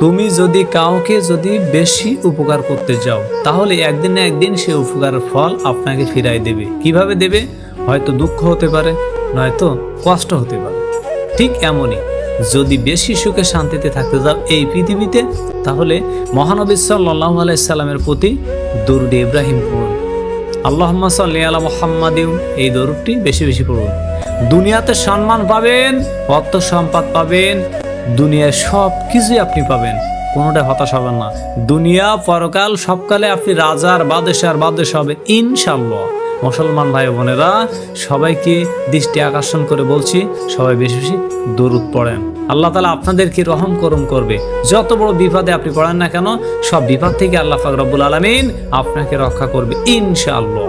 তুমি যদি কাউকে যদি বেশি উপকার করতে যাও, তাহলে একদিন না একদিন সে উপকারের ফল আপনাকে ফিরাই দেবে। কীভাবে দেবে? হয়তো দুঃখ হতে পারে, নয়তো কষ্ট হতে পারে। ঠিক এমনই, যদি বেশি সুখে শান্তিতে থাকতে যাও এই পৃথিবীতে, তাহলে মহানবী সাল্লাহ আলাইসাল্লামের প্রতি দরুদ ইব্রাহিম পড়ুন। আল্লাহ সাল্লি আলা মোহাম্মদিউ এই দরুদটি বেশি বেশি পড়ুন। দুনিয়াতে সম্মান পাবেন, অর্থ সম্পদ পাবেন দুনিয়ায় সব কিছুই আপনি পাবেন। কোনোটা হতাশ হবেন না। দুনিয়া, পরকাল, সবকালে আপনি রাজার বাদেশার বাদেশ হবে ইনশাল্লাহ মুসলমান ভাই বোনেরা, সবাইকে দৃষ্টি আকর্ষণ করে বলছি, সবাই বেশি বেশি দরুদ পড়েন। আল্লাহ তালা আপনাদেরকে রহম করম করবে। যত বড় বিপদে আপনি পড়েন না কেন, সব বিপদ থেকে আল্লাহ ফাকরাবুল আলমিন আপনাকে রক্ষা করবে, ইনশাআল্লাহ।